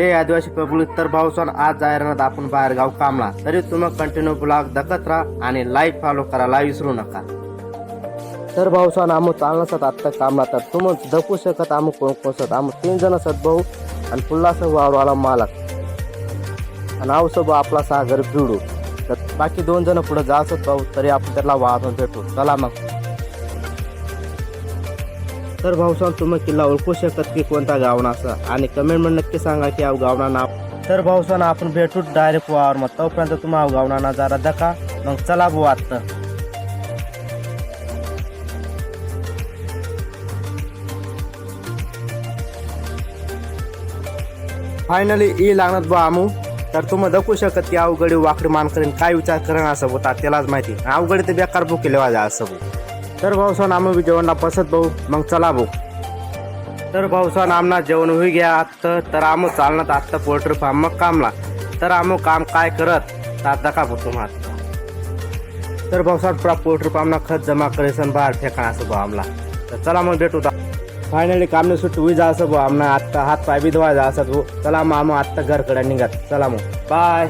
जय आदिवासी पब्लिक तर भाऊसन आज जाहिरात आपण बाहेर गाव कामला तरी तुम्ही कंटिन्यू ब्लॉग दखत राहा आणि लाईक फॉलो करायला विसरू नका. तर भाऊसान आम्ही चालणार आत्ता कामला तर तुम्ही दखू शकत आम्ही कोण कोसत आम्ही तीन जण असत भाऊ आणि पुल्लास वावरवाला मालक. आणि आव सब आपला सागर जुडू तर बाकी दोन जण पुढे जात भाऊ तरी आपण त्याला वाहून भेटू. चला मग. तर भाऊसाहेब तुम्ही किल्ला ओळखू शकत की कोणता गावना असं? आणि कमेंटमध्ये नक्की सांगा की अव गावना नाव. तर भाऊसाहेब आपण भेटू डायरेक्ट वावर मग. तोपर्यंत तुम्ही अव गावना नजारा दका मग चला भाऊ आत्ता फायनली ई लागणार बा आमू. तर तुम्ही दखू शकत की अवघडी वाकडी मान करेन काय विचार करेन असं होता त्यालाच माहिती. अवघडी ते बेकार भाऊ केले वाजा असं भाऊ तर भाऊसान आम्ही बी जेवणला बसत भाऊ मग चला भाऊ तर भाऊसान आमना जेवण होई घ्या आत्ता तर आम चालणार आत्ता पोल्ट्री फार्म मग कामला तर आम काम काय करत ता का भाऊ तुम्हाला तर भाऊसाहेब पुरा पोल्ट्री फार्मला खत जमा करेसन बाहेर फेकाण असं भाऊ आमला। तर चला मग भेटू दा फायनली कामने सुट्टी होई जा असं भाऊ आमना आत्ता हात पाय बी धुवा जा असं भाऊ। चला मग आम आत्ता घरकडे निघत। चला मग। बाय